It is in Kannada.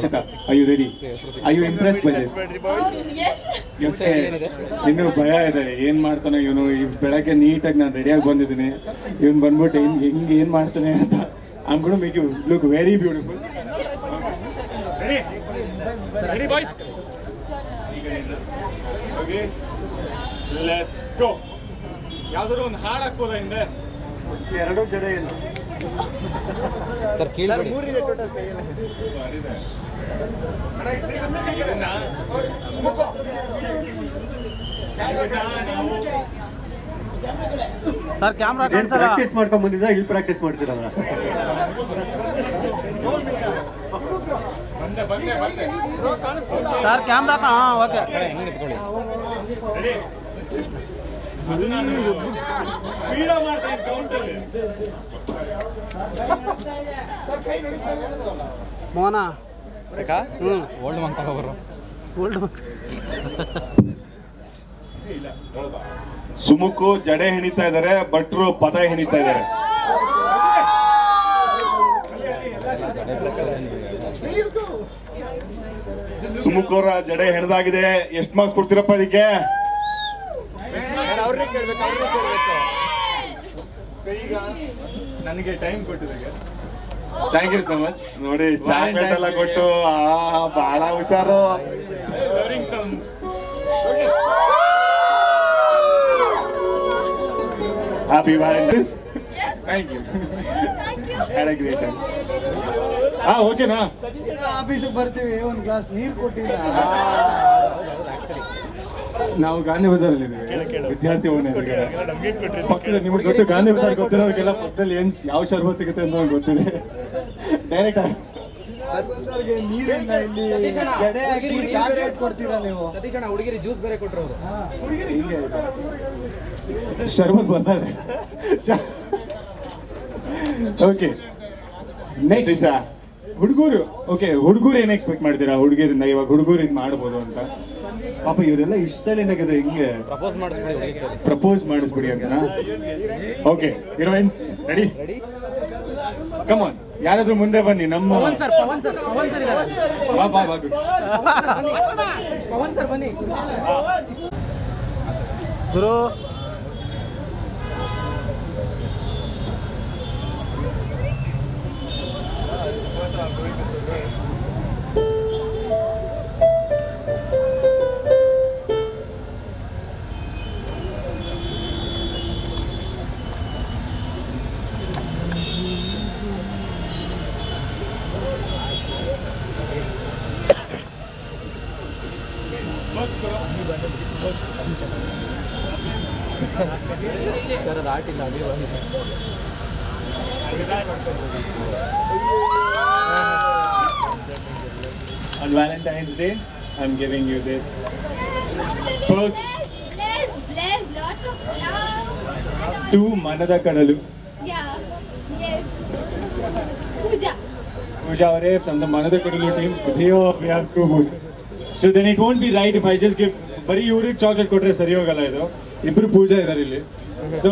Akshata are you ready? Are you impressed by this? Yes. ಇನ್ನು ಭಯ ಇದೆ. ಏನ್ ಮಾಡ್ತಾನೆ ಇವನು? ಈ ಬೆಳಗ್ಗೆ ನೀಟಾಗಿ ನಾನು ರೆಡಿಯಾಗಿ ಬಂದಿದ್ದೀನಿ. ಇವನು ಬಂದ್ಬಿಟ್ಟು ಹೆಂಗ್ ಏನು ಏನ್ ಮಾಡ್ತಾನೆ ಅಂತ I'm good make you look very beautiful ready boys let's go ಯಾವ್ದಾದ್ರು ಒಂದು ಹಾಡು ಹಾಕೋದ ಹಿಂದೆ? ಎರಡು ಜನ ಏನು ಸರ್ ಕೇಳಿ ಸರ್ ಕ್ಯಾಮ್ರಾ ಸರ್ ಪ್ರಾಕ್ಟೀಸ್ ಮಾಡ್ಕೊಂಡ್ ಬಂದಿದ್ದ ಇಲ್ಲಿ ಪ್ರಾಕ್ಟೀಸ್ ಮಾಡ್ತೀರ ಸರ್ ಕ್ಯಾಮ್ರಾ ಹಾಂ ಓಕೆ. ಹೆಂಗೆ ನಿಂತ್ಕೊಳ್ಳಿ. ಸ್ಪೀಡ ಮಾಡ್ತೀನಿ ಕೌಂಟಲ್ಲಿ ಮೋಹನ? ಹ್ಞೂ ಓಲ್ಡ್ ಮಂತ್ ತಗೋಬರು ಓಲ್ಡ್ ಸುಮುಕು ಜಡೆ ಹೆಣಿತಾ ಇದ್ದಾರೆ ಭಟ್ರು ಪದ ಹೆಣಿತಾ ಇದ್ದಾರೆ. ಸುಮುಕೋರ ಅವರ ಜಡೆ ಹೆಣದಾಗಿದೆ. ಎಷ್ಟು ಮಾರ್ಕ್ಸ್ ಕೊಡ್ತೀರಪ್ಪ ಇದಕ್ಕೆ? ನನಗೆ ಟೈಮ್ ಕೊಟ್ಟಿದ್ದಕ್ಕೆ. ಥ್ಯಾಂಕ್ ಯು ಸೊ ಮಚ್ ನೋಡಿ ಚಾಕ್ಲೇಟ್ ಎಲ್ಲ ಕೊಟ್ಟು ಆ ಬಹಳ ಹುಷಾರು. Happy Valentine's Yes. Thank you Thank you. Had great ಹಾ ಓಕೆನಾ ಆಫೀಸಿಗೆ ಬರ್ತೀವಿ ಒಂದು ಗ್ಲಾಸ್ ನೀರು ಕೊಟ್ಟಿಲ್ಲ ನಾವು ಗಾಂಧಿ ಬಜಾರ್ ಅಲ್ಲಿ ವಿದ್ಯಾರ್ಥಿ ಪಕ್ಕದ ನಿಮಗೆ ಪಕ್ಕದಲ್ಲಿ ನಿಮ್ಗೆ ಗೊತ್ತು ಗಾಂಧಿ ಬಜಾರ್ ಗೊತ್ತಿರೋರಿಗೆಲ್ಲ ಪಕ್ಕದಲ್ಲಿ ಏನ್ ಯಾವ ಶರ್ಬತ್ ಸಿಗುತ್ತೆ ಅಂತ ಗೊತ್ತಿದೆ. ಡೈರೆಕ್ಟ್ ಹುಡುಗಿರಿ ಜ್ಯೂಸ್ ಬೇರೆ ಕೊಟ್ಟರು ಶರ್ಬತ್ ಬರ್ತಾ ಇದೆ. ಓಕೆ ನೆಕ್ಸ್ಟ್ ಹುಡುಗರು. ಓಕೆ ಹುಡುಗರು ಏನ್ ಎಕ್ಸ್ಪೆಕ್ಟ್ ಮಾಡ್ತೀರಾ? ಹುಡುಗರಿಂದ ಇವಾಗ ಹುಡುಗರು ಇದು ಮಾಡ್ಬೋದು ಅಂತ. ಪಾಪ ಇವರೆಲ್ಲ ಇಷ್ಟು ಸಲ ಏನಾಗಿದ್ರೆ ಹಿಂಗೆ? ಪ್ರಪೋಸ್ ಮಾಡಿಸ್ಬಿಡಿ ಪ್ರಪೋಸ್ ಮಾಡಿಸ್ಬಿಡಿ ಅಂತ okay heroines ready come on ಯಾರಾದ್ರೂ ಮುಂದೆ ಬನ್ನಿ ನಮ್ಮ Pavan sir Pavan sir Pavan sir ಇದ್ದಾರೆ. ಬಾ ಬಾ ಬಾ ಪವನ್ ಸರ್ ಬನ್ನಿ. ಗುರು ಸರ್ ಅದು ಆಟಿಲ್ಲ ಅದೇ ಬಂದಿದೆ On Valentine's Day, I'm giving you this. Folks, Bless, bless, lots of love. two Manada Kadalu. Yeah. Yes. Pooja. Pooja Aure from the Manada Kadalu team. Theo, we have two good. So then it won't be right if I just give ಬರೀ ಇವ್ರಿಗೆ ಚಾಕ್ಲೇಟ್ ಕೊಟ್ರೆ ಸರಿ ಹೋಗಲ್ಲ ಇದು. ಇಬ್ರು ಪೂಜಾ ಇದಾರೆ ಇಲ್ಲಿ. ಸೊ